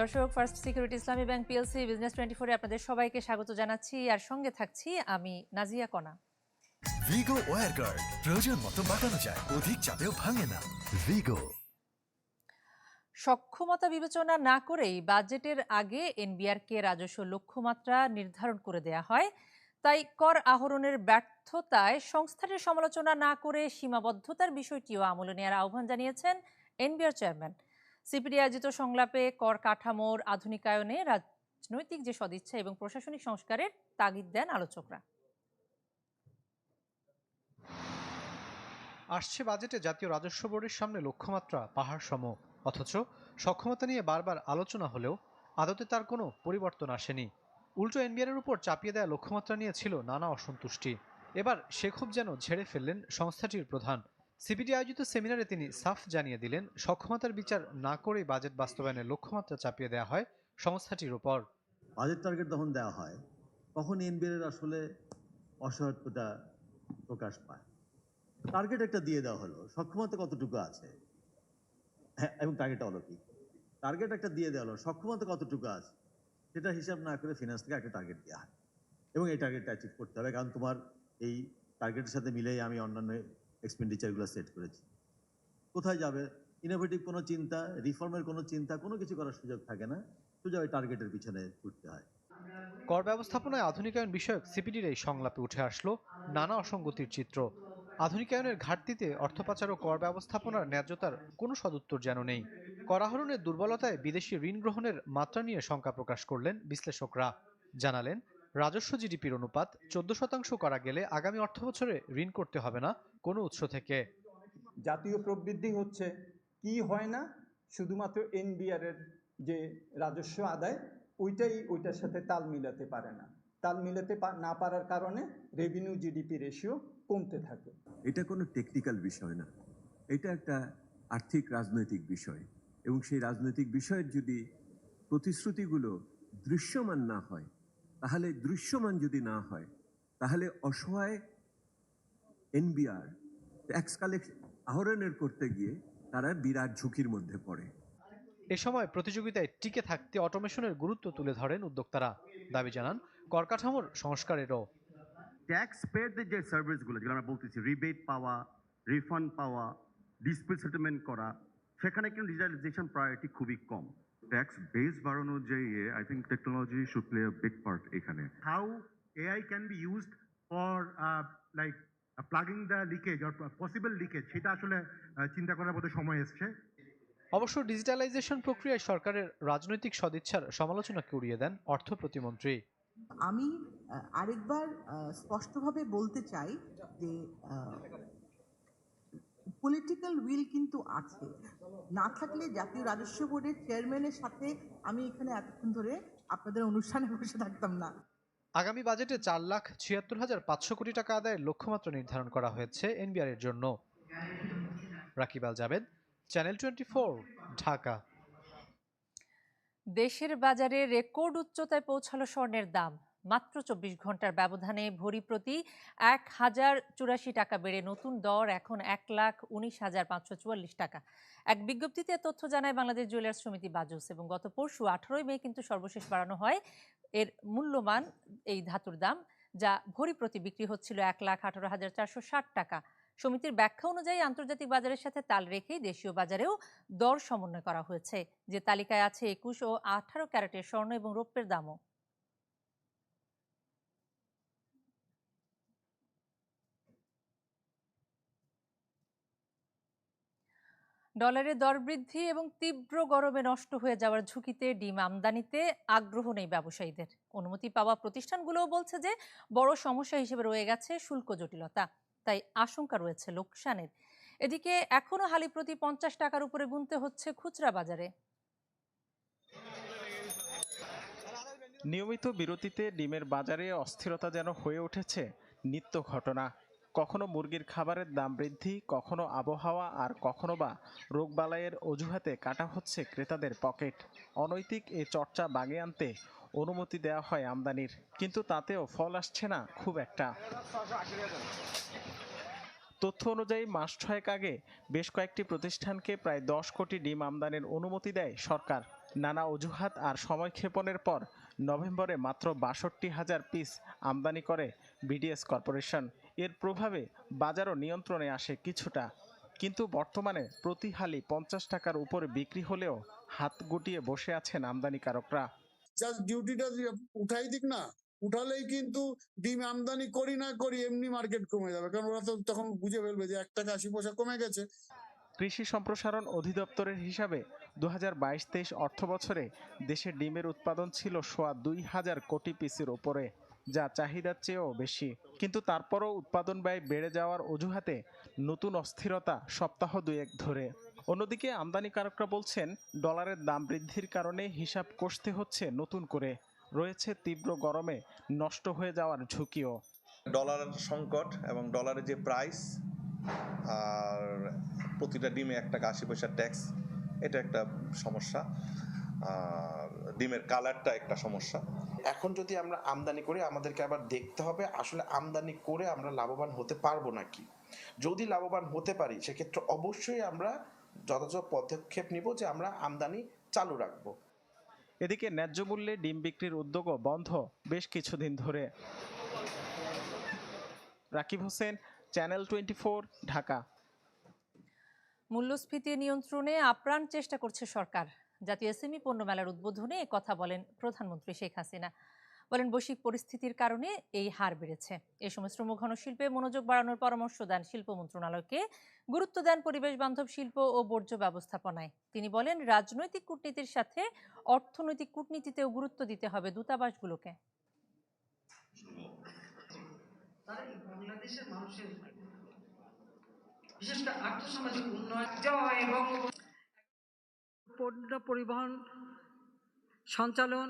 দর্শক first security Islami bank PLC business twenty ফোরে আপনাদের সবাইকে স্বাগত জানাচ্ছি। আর সঙ্গে থাকছি আমি নাজিয়া কণা ভিগো ওয়ার গার্ড প্রয়োজন মতো বাঁকানো যায় অধিক চাপেও ভাঙে না। ভিগো সক্ষমতা বিবেচনা না করেই বাজেটের আগে এনবিআরকে রাজস্ব লক্ষ্যমাত্রা নির্ধারণ করে দেয়া হয়। তাই কর আহরণের ব্যর্থতায় সংস্থাটির সমালোচনা না করে সীমাবদ্ধতার বিষয়টিও আমলে নেওয়ার আহ্বান জানিয়েছেন এনবিআর চেয়ারম্যান সিপিডি আয়োজিত সংলাপে কর কাঠামোর আধুনিকায়নে রাজনৈতিক যে সদিচ্ছা এবং প্রশাসনিক সংস্কারের তাগিদ দেন আলোচকরা। আসছে বাজেটে জাতীয় রাজস্ব বোর্ডের সামনে লক্ষ্যমাত্রা পাহাড় সম অথচ সক্ষমতা নিয়ে বারবার আলোচনা হলেও আদতে তার কোনো পরিবর্তন আসেনি। উল্টো এনবিআরের উপর চাপিয়ে দেওয়া লক্ষ্যমাত্রা নিয়ে ছিল নানা অসন্তুষ্টি। এবার সে খুব যেন ঝেড়ে ফেললেন সংস্থাটির প্রধান। সিপিডি আয়োজিত সেমিনারে তিনি সাফ জানিয়ে দিলেন, সক্ষমতার বিচার না করেই বাজেট বাস্তবায়নের লক্ষ্যমাত্রা চাপিয়ে দেওয়া হয় সংস্থাটির উপর। বাজেট টার্গেট যখন দেওয়া হয়, তখন এনবিআর আসলে অসহায়ত্বটা প্রকাশ পায়। টার্গেট একটা দিয়ে দেওয়া হলো, সক্ষমতা কতটুকু আছে? হ্যাঁ এবং টার্গেট অলৌকিক টার্গেট একটা দিয়ে দেওয়া হলো, সক্ষমতা কতটুকু আছে? সেটা হিসাব না করে ফিনান্স থেকে একটা টার্গেট দেওয়া হয়। এবং এই টার্গেটটা অ্যাচিভ করতে হবে, কারণ তোমার এই টার্গেটের সাথে মিলেই আমি অন্যান্য এক্সপেন্ডিচারগুলো সেট করেছি। কোথায় যাবে? ইনোভেটিভ কোনো চিন্তা রিফর্মের কোনো চিন্তা, কোনো কিছু করার সুযোগ থাকে না। সোজা ওই টার্গেটের পিছনে ছুটতে হয়। কর ব্যবস্থাপনায় আধুনিকায়ন বিষয়ক সিপিডির এই সংলাপে উঠে আসলো নানা অসঙ্গতির চিত্র। আধুনিকায়নের ঘাটতিতে অর্থ পাচার ও কর ব্যবস্থাপনার ন্যায্যতার কোনো সদুত্তর যেন নেই। কর আহরণের দুর্বলতায় বিদেশি ঋণ গ্রহণের মাত্রা নিয়ে শঙ্কা প্রকাশ করলেন বিশ্লেষকরা। জানালেন, রাজস্ব জিডিপির অনুপাত চোদ্দ শতাংশ করা গেলে আগামী অর্থ বছরে ঋণ করতে হবে না কোনো উৎস থেকে? জাতীয় প্রবৃদ্ধি হচ্ছে কি হয় না শুধুমাত্র এনবিআর এর যে রাজস্ব আদায় ওইটাই ওইটার সাথে তাল মিলাতে পারে না। তাল মিলাতে না পারার কারণে রেভিনিউ জিডিপি রেশিও কমতে থাকে। এটা কোনো টেকনিক্যাল বিষয় না। এটা একটা আর্থিক রাজনৈতিক বিষয় এবং সেই রাজনৈতিক বিষয়ের যদি প্রতিশ্রুতিগুলো দৃশ্যমান না হয় তাহলে দৃশ্যমান যদি না হয় তাহলে অসহায় এনবিআর ট্যাক্স কালেক্ট আহরণের করতে গিয়ে তারা বিরাট ঝুঁকির মধ্যে পড়ে। এ সময় প্রতিযোগিতায় টিকে থাকতে অটোমেশনের গুরুত্ব তুলে ধরেন উদ্যোক্তারা। দাবি জানান কর কাঠামোর সংস্কারেরও ট্যাক্স পেয়ারদের যে সার্ভিসগুলো যেগুলো আমরা বলতেছি রিবেট পাওয়া রিফান্ড পাওয়া ডিসপিউট সেটেলমেন্ট করা সেখানে কিন্তু ডিজিটালাইজেশন প্রায়োরিটি খুবই কম। ট্যাক্স বেস বাড়ানোর যে ইয়ে I think technology should play a big part এখানে। How AI can be used for like plugging the leakage or possible leakage সেটা আসলে চিন্তা করার মতো সময় এসছে। অবশ্য ডিজিটালাইজেশন প্রক্রিয়ায় সরকারের রাজনৈতিক সদিচ্ছার সমালোচনা কুড়িয়ে দেন অর্থ প্রতিমন্ত্রী। আমি আরেকবার স্পষ্টভাবে বলতে চাই যে পলিটিক্যাল উইল কিন্তু আছে। না থাকলে জাতীয় রাজস্ব বোর্ডের চেয়ারম্যানের সাথে আমি এখানে এতক্ষণ ধরে আপনাদের অনুষ্ঠানে বসে থাকতাম না। আগামী বাজেটে চার লাখ ছিয়াত্তর হাজার পাঁচশো কোটি টাকা আদায়ের লক্ষ্যমাত্রা নির্ধারণ করা হয়েছে এনবিআর এর জন্য। Rakibal Jabed, channel twenty four, Dhaka. দেশের বাজারে রেকর্ড উচ্চতায় পৌঁছালো স্বর্ণের দাম। মাত্র চব্বিশ ঘণ্টার ব্যবধানে ভরি প্রতি এক হাজার চুরাশি টাকা বেড়ে নতুন দর এখন এক লাখ উনিশ হাজার পাঁচশো চুয়াল্লিশ টাকা। এক বিজ্ঞপ্তিতে তথ্য জানায় বাংলাদেশ জুয়েলার্স সমিতি বাজুস এবং গত পরশু আঠারোই মে কিন্তু সর্বশেষ বাড়ানো হয় এর মূল্যমান এই ধাতুর দাম, যা ভরি প্রতি বিক্রি হচ্ছিল এক লাখ আঠারো হাজার চারশো ষাট টাকা। সমিতির ব্যাখ্যা অনুযায়ী আন্তর্জাতিক বাজারের সাথে তাল রেখেই দেশীয় বাজারেও দর সমন্বয় করা হয়েছে, যে তালিকায় আছে একুশ ও আঠারো ক্যারেটের স্বর্ণ এবং রৌপ্যের দামও। ডলারের দর বৃদ্ধি এবং তীব্র গরমে নষ্ট হয়ে যাওয়ার ঝুঁকিতে ডিম আমদানিতে আগ্রহ নেই ব্যবসায়ীদের। অনুমতি পাওয়া প্রতিষ্ঠানগুলোও বলছে যে, বড় সমস্যা হিসেবে রয়ে গেছে শুল্ক জটিলতা। তাই আশঙ্কা রয়েছে লোকসানের। এদিকে এখনও হালি প্রতি পঞ্চাশ টাকার উপরে গুনতে হচ্ছে খুচরা বাজারে। নিয়মিত বিরতিতে ডিমের বাজারে অস্থিরতা যেন হয়ে উঠেছে, নিত্য ঘটনা। কখনো মুরগির খাবারের দাম বৃদ্ধি, কখনো আবহাওয়া, আর কখনো বা রোগবালাইয়ের অজুহাতে কাটা হচ্ছে ক্রেতাদের পকেট। অনৈতিক এ চর্চা বাগে আনতে অনুমতি দেওয়া হয় আমদানির, কিন্তু তাতেও ফল আসছে না খুব একটা। তথ্য অনুযায়ী মাস ছয়েক আগে বেশ কয়েকটি প্রতিষ্ঠানকে প্রায় দশ কোটি ডিম আমদানির অনুমতি দেয় সরকার। নানা অজুহাত আর সময়ক্ষেপণের পর নভেম্বরে মাত্র বাষট্টি হাজার পিস আমদানি করে বিডিএস কর্পোরেশন। এর প্রভাবে বাজারও নিয়ন্ত্রণে আসে কিছুটা। কিন্তু বর্তমানে প্রতি হালি পঞ্চাশ টাকার উপরে বিক্রি হলেও হাত গুটিয়ে বসে আছেন আমদানিকারকরা। জাস্ট ডিউটিটা উঠাই দিক না উঠালেই কিন্তু ডিম আমদানি করি না করি এমনি মার্কেট কমে যাবে। কারণ ওরা তো তখন বুঝে ফেলবে যে এক টাকা আশি পয়সা কমে গেছে। কৃষি সম্প্রসারণ অধিদপ্তরের হিসাবে দু হাজার বাইশ তেইশ অর্থ বছরে দেশে ডিমের উৎপাদন ছিল সোয়া দুই হাজার কোটি পিসের ওপরে যা চাহিদার চেয়েও বেশি। কিন্তু তারপরও উৎপাদন ব্যয় বেড়ে যাওয়ার অজুহাতে নতুন অস্থিরতা সপ্তাহ দুয়েক ধরে। অন্যদিকে আমদানিকারকরা বলছেন, ডলারের দাম বৃদ্ধির কারণে হিসাব কষতে হচ্ছে নতুন করে। রয়েছে তীব্র গরমে নষ্ট হয়ে যাওয়ার ঝুঁকিও। ডলারের সংকট এবং ডলারের যে প্রাইস আর প্রতিটা ডিমে এক টাকা আশি পয়সা ট্যাক্স এটা একটা সমস্যা। ডিমের কালারটা একটা সমস্যা। এখন যদি আমরা আমদানি করি আমাদেরকে আবার দেখতে হবে আসলে আমদানি করে আমরা লাভবান হতে পারব নাকি। যদি লাভবান হতে পারি সেক্ষেত্রে অবশ্যই আমরা যথাযথ পদক্ষেপ নিব যে আমরা আমদানি চালু রাখব। এদিকে ন্যায্য মূল্যে ডিম বিক্রির উদ্যোগও বন্ধ বেশ কিছুদিন ধরে। Rakib Hossain channel twenty Dhaka. মূল্যস্ফীতি নিয়ন্ত্রণে আপ্রাণ চেষ্টা করছে সরকার। জাতীয় এসএমই পণ্য মেলার উদ্বোধনে কথা বলেন প্রধানমন্ত্রী শেখ হাসিনা। বলেন, বৈশ্বিক পরিস্থিতির কারণে এই হার বেড়েছে। এ সময় শ্রম ঘন শিল্পে মনোযোগ বাড়ানোর পরামর্শ দেন শিল্প মন্ত্রণালয়কে। গুরুত্ব দেন পরিবেশ বান্ধব শিল্প ও বর্জ্য ব্যবস্থাপনায়। তিনি বলেন, রাজনৈতিক কূটনীতির সাথে অর্থনৈতিক কূটনীতিতেও গুরুত্ব দিতে হবে দূতাবাসগুলোকে। বিশেষ করে আর্থসামাজিক উন্নয়ন বঙ্গবন্ধু পণ্য পরিবহন সঞ্চালন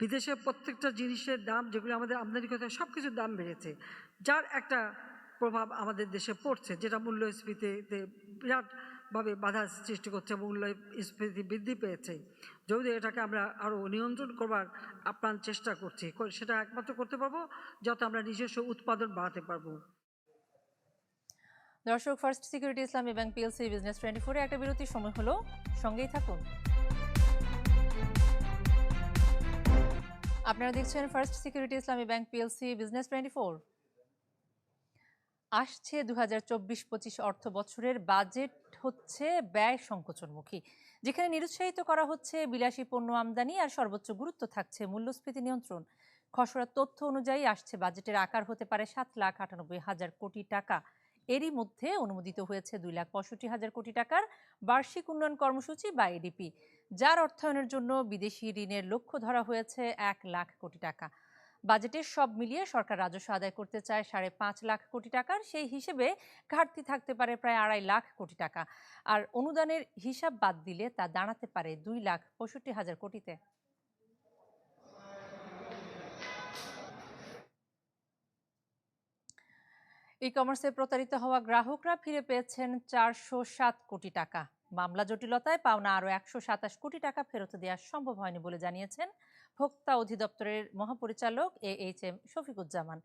বিদেশের প্রত্যেকটা জিনিসের দাম যেগুলো আমাদের আমদানি করতে সব কিছুর দাম বেড়েছে, যার একটা প্রভাব আমাদের দেশে পড়ছে, যেটা মূল্যস্ফীতিতে বিরাটভাবে বাধা সৃষ্টি করছে মূল্যস্ফীতি বৃদ্ধি পেয়েছে। যদি এটাকে আমরা আরও নিয়ন্ত্রণ করবার আপ্রাণ চেষ্টা করছি, সেটা একমাত্র করতে পারব, যত আমরা নিজস্ব উৎপাদন বাড়াতে পারব। দর্শক first security Islami bank PLC business twenty ফোরে একটা বিরতির সময় হলো। সঙ্গেই থাকুন। আপনারা দেখছেন first security Islami bank PLC business twenty four আসছে দু হাজার চব্বিশ পঁচিশ অর্থ বছরের বাজেট হচ্ছে ব্যয় সংকোচনমুখী। যেখানে নিরুৎসাহিত করা হচ্ছে বিলাসী পণ্য আমদানি আর সর্বোচ্চ গুরুত্ব থাকছে মূল্যস্ফীতি নিয়ন্ত্রণ। খসড়া তথ্য অনুযায়ী আসছে বাজেটের আকার হতে পারে সাত লাখ আটানব্বই হাজার কোটি টাকা। এরই মধ্যে অনুমোদিত হয়েছে দুই লাখ পঁয়ষট্টি হাজার কোটি টাকার বার্ষিক উন্নয়ন কর্মসূচি বা এডিপি যার অর্থায়নের জন্য বিদেশি ঋণের লক্ষ্য ধরা হয়েছে এক লাখ কোটি টাকা। বাজেটের সব মিলিয়ে সরকার রাজস্ব আদায় করতে চায় সাড়ে পাঁচ লাখ কোটি টাকার, সেই হিসেবে ঘাটতি থাকতে পারে প্রায় আড়াই লাখ কোটি টাকা। আর অনুদানের হিসাব বাদ দিলে তা দাঁড়াতে পারে দুই লাখ পঁয়ষট্টি হাজার কোটিতে। ই কমার্সে প্রতারিত হওয়া গ্রাহকরা ফিরে পেয়েছেন চারশো সাত কোটি টাকা। মামলা জটিলতায় পাওনা আরও একশো সাতাশ কোটি টাকা ফেরত দেওয়া সম্ভব হয়নি বলে জানিয়েছেন ভোক্তা অধিদপ্তরের মহাপরিচালক এ এইচ এম শফিকুজ্জামান।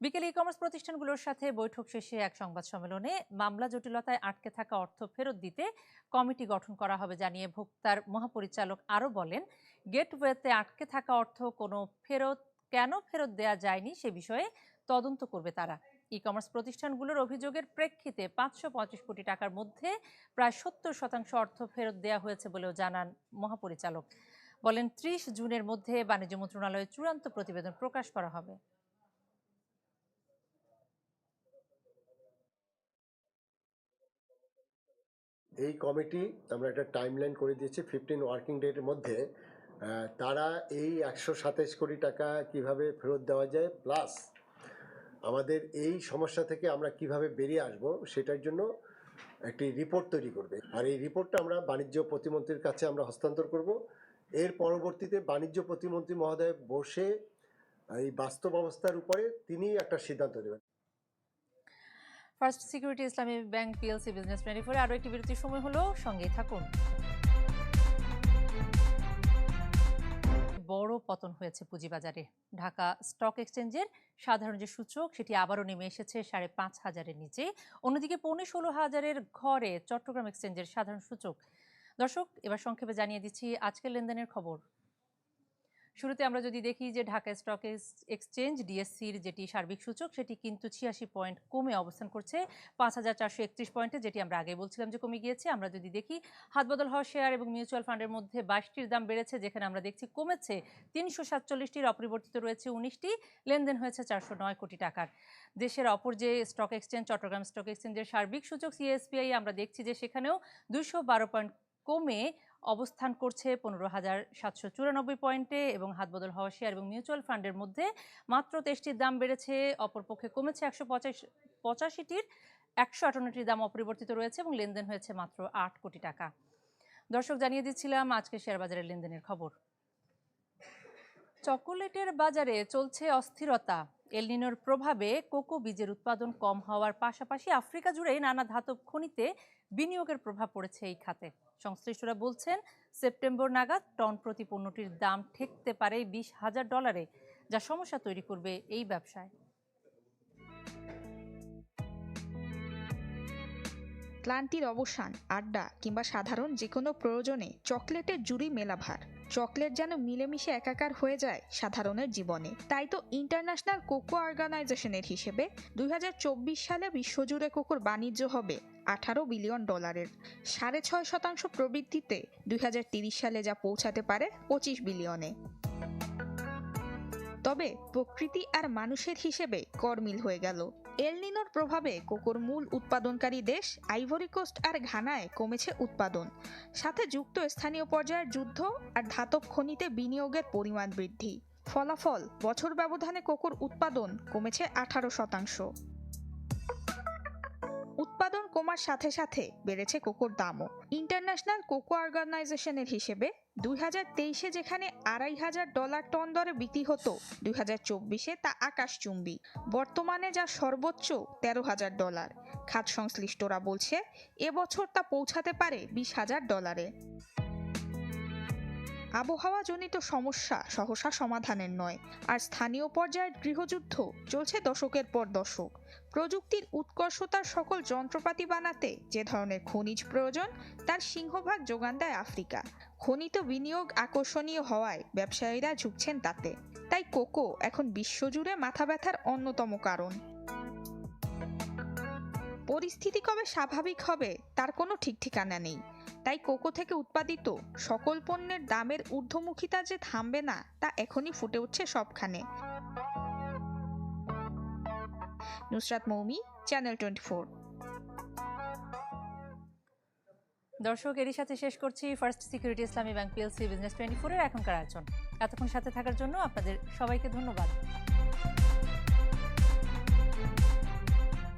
বিকেলে ই কমার্স প্রতিষ্ঠানগুলোর সাথে বৈঠক শেষে এক সংবাদ সম্মেলনে মামলা জটিলতায় আটকে থাকা অর্থ ফেরত দিতে কমিটি গঠন করা হবে জানিয়ে ভোক্তার মহাপরিচালক আরও বলেন, গেটওয়েতে আটকে থাকা অর্থ কোনো ফেরত, কেন ফেরত দেওয়া যায়নি সে বিষয়ে তদন্ত করবে তারা। ই কমার্স প্রতিষ্ঠানগুলোর অভিযোগের প্রেক্ষিতে পাঁচশো পঁয়ত্রিশ কোটি টাকার মধ্যে প্রায় সত্তর শতাংশ অর্থ ফেরত দেওয়া হয়েছে বলেও জানান মহাপরিচালক। বলেন, ত্রিশ জুনের মধ্যে বাণিজ্য মন্ত্রণালয়ে চূড়ান্ত প্রতিবেদন প্রকাশ করা হবে। এই কমিটি আমরা একটা টাইমলাইন করে দিয়েছি, ফিফটিন ওয়ার্কিং ডেটের মধ্যে। তারা এই একশো সাতাশ কোটি টাকা কীভাবে ফেরত দেওয়া যায়, প্লাস আমাদের এই সমস্যা থেকে আমরা কীভাবে বেরিয়ে আসব সেটার জন্য একটি রিপোর্ট তৈরি করবে। আর এই রিপোর্টটা আমরা বাণিজ্য প্রতিমন্ত্রীর কাছে আমরা হস্তান্তর করব। এর পরবর্তীতে বাণিজ্য প্রতিমন্ত্রী মহোদয় বসে এই বাস্তব অবস্থার উপরে তিনি একটা সিদ্ধান্ত নেবেন। First security Islami bank PLC business twenty ফোরে আরও একটি বিরতির সময় হলো। সঙ্গেই থাকুন। বড় পতন হয়েছে পুঁজিবাজারে। ঢাকা স্টক এক্সচেঞ্জের সাধারণ যে সূচক, সেটি আবারও নেমে এসেছে সাড়ে পাঁচ হাজারের নিচে। অন্যদিকে পৌনে ষোলো হাজারের ঘরে চট্টগ্রাম এক্সচেঞ্জের সাধারণ সূচক। দর্শক, এবার সংক্ষেপে জানিয়ে দিচ্ছি আজকের লেনদেনের খবর। শুরুতে আমরা যদি দেখি যে ঢাকা স্টক এক্সচেঞ্জ, ডিএসসির যেটি সার্বিক সূচক, সেটি কিন্তু ছিয়াশি পয়েন্ট কমে অবস্থান করছে। পাঁচ হাজার চারশো একত্রিশ পয়েন্টে, যেটি আমরা আগে বলছিলাম যে কমে গিয়েছে। আমরা যদি দেখি হাতবদল হওয়া শেয়ার এবং মিউচুয়াল ফান্ডের মধ্যে বাইশটির দাম বেড়েছে, যেখানে আমরা দেখছি কমেছে তিনশো সাতচল্লিশটির, অপরিবর্তিত রয়েছে উনিশটি। লেনদেন হয়েছে চারশো নয় কোটি টাকার। দেশের অপর যে স্টক এক্সচেঞ্জ চট্টগ্রাম স্টক এক্সচেঞ্জের সার্বিক সূচক সিএসপিআই আমরা দেখছি যে সেখানেও দুশো বারো পয়েন্ট কমে অবস্থান করছে পনেরো হাজার সাতশো চুরানব্বই পয়েন্টে এবং হাতবদল হওয়া শেয়ার এবং মিউচুয়াল ফান্ডের মধ্যে মাত্র তেইশটির দাম বেড়েছে, অপরপক্ষে কমেছে একশো পঁচাশ, পঁচাশিটির একশো আটান্নটির দাম অপরিবর্তিত রয়েছে এবং লেনদেন হয়েছে মাত্র আট কোটি টাকা। দর্শক, জানিয়ে দিচ্ছিলাম আজকে শেয়ার বাজারের লেনদেনের খবর। চকোলেটের বাজারে চলছে অস্থিরতা। এলনিনোর প্রভাবে কোকো বীজের উৎপাদন কম হওয়ার পাশাপাশি আফ্রিকা জুড়ে নানা ধাতব খনিতে বিনিয়োগের প্রভাব পড়েছে এই খাতে। সংশ্লিষ্টরা বলছেন, সেপ্টেম্বর নাগাদ টন প্রতি পণ্যটির দাম ঠেকতে পারে বিশ হাজার ডলারে, যা সমস্যা তৈরি করবে এই ব্যবসায়। ক্লান্তির অবসান, আড্ডা কিংবা সাধারণ যে কোনো প্রয়োজনে চকলেটের জুড়ি মেলাভার। চকলেট যেন মিলেমিশে একাকার হয়ে যায় সাধারণের জীবনে। তাই তো ইন্টারন্যাশনাল কোকো অর্গানাইজেশনের হিসেবে দুই হাজার চব্বিশ সালে বিশ্বজুড়ে কোকোর বাণিজ্য হবে। আঠারো বিলিয়ন ডলারের। সাড়ে ছয় শতাংশ প্রবৃদ্ধিতে দুই সালে যা পৌঁছাতে পারে পঁচিশ বিলিয়নে। তবে প্রকৃতি আর মানুষের হিসেবে করমিল হয়ে গেল। এলনিনোর প্রভাবে কোকোর মূল উৎপাদনকারী দেশ আইভরি কোস্ট আর ঘানায় কমেছে উৎপাদন। সাথে যুক্ত স্থানীয় পর্যায়ের যুদ্ধ আর ধাতব খনিতে বিনিয়োগের পরিমাণ বৃদ্ধি। ফলাফল, বছর ব্যবধানে কোকোর উৎপাদন কমেছে আঠারো শতাংশ। উৎপাদন কমার সাথে সাথে বেড়েছে কোকোর দামও। ইন্টারন্যাশনাল কোকো অর্গানাইজেশনের হিসেবে দুই হাজার তেইশে যেখানে আড়াই হাজার ডলার টন দরে বিক্রি হতো, দুই হাজার চব্বিশে তা আকাশচুম্বী। বর্তমানে যা সর্বোচ্চ তেরো হাজার ডলার। খাত সংশ্লিষ্টরা বলছে, এবছর তা পৌঁছাতে পারে বিশ হাজার ডলারে। আবহাওয়াজনিত সমস্যা সহসা সমাধানের নয়। আর স্থানীয় পর্যায়ের গৃহযুদ্ধ চলছে দশকের পর দশক। প্রযুক্তির উৎকর্ষতার সকল যন্ত্রপাতি বানাতে যে ধরনের খনিজ প্রয়োজন, তার সিংহভাগ যোগান দেয় আফ্রিকা। খনিত বিনিয়োগ আকর্ষণীয় হওয়ায় ব্যবসায়ীরা ঝুঁকছেন তাতে। তাই কোকো এখন বিশ্বজুড়ে মাথা ব্যথার অন্যতম কারণ। পরিস্থিতি কবে স্বাভাবিক হবে, তার কোনো ঠিক ঠিকানা নেই। তাই কোকো থেকে উৎপাদিত সকল পণ্যের দামের ঊর্ধ্বমুখিতা যে থামবে না, তা এখনই ফুটে উঠছে সবখানে। Nusrat Moumi channel twenty four দর্শক, এরই সাথে শেষ করছি first security Islami bank PLC business twenty ফোরের এখনকার আয়োজন। এতক্ষণ সাথে থাকার জন্য আপনাদের সবাইকে ধন্যবাদ।